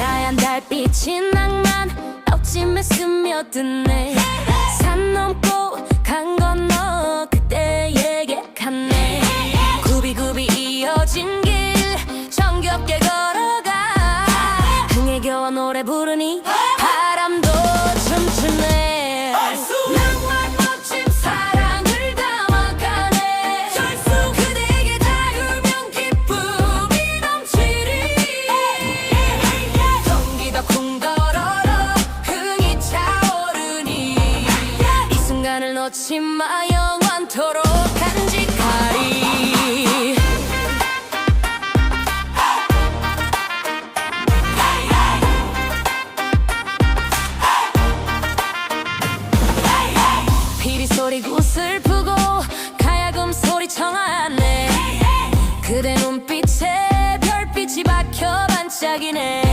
하얀 달빛이 낭만 어찜에 스며드네. 산 넘고 강 건너 그때에게 갔네. 굽이굽이 이어진 길 정겹게 걸어가. 흥에 겨워 노래 부르니 바람도 춤추네 나를 놓지 마 영원토록 간직하리. 피리 소리 구슬프고 가야금 소리 청하네. 그대 눈빛에 별빛이 박혀 반짝이네.